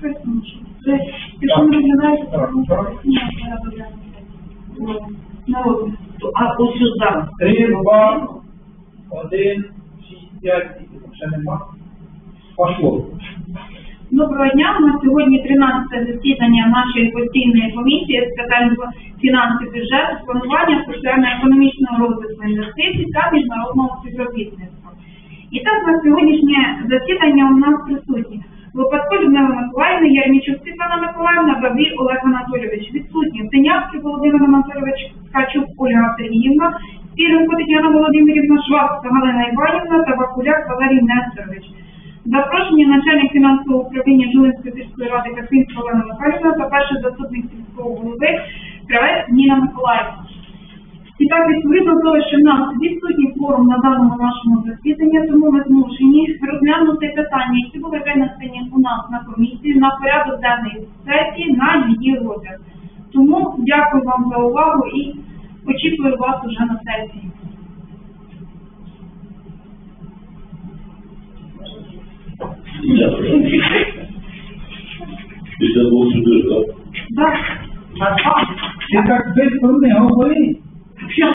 це, якщо то ну. А ось сюди. Три, два, один, шість, п'ять, ще нема. Пошло. Доброго дня. У нас сьогодні 13 засідання нашої постійної комісії з питань фінансів, бюджету, планування соціально-економічного розвитку інвестицій та міжнародного співробітництва. І так на сьогоднішнє засідання у нас присутні Лопатко Людмила Миколаївна, Ярмічук Світлана Миколаївна, Бабій Олег Анатолійович. Відсутні Синявський Володимир Анатолійович, Ткачук Ольга Сергіївна, Спіренко Тетяна Володимирівна, Швабська Галина Іванівна та Бакуляк Валерій Нестерович. Запрошені начальник фінансового управління Жилинської сільської ради Каспінська Олена Михайлівна та перший заступник сільського голови Кравець Ніна Миколаївна. І так, відповідно того, що в нас відсутній форум на даному нашому засіданні, тому ми змушені розглянути питання, які були винесені у нас на комісію на порядок денної сесії на її розгляд. Тому дякую вам за увагу і очікую вас уже на сесії. Так? Так, А так без не говори.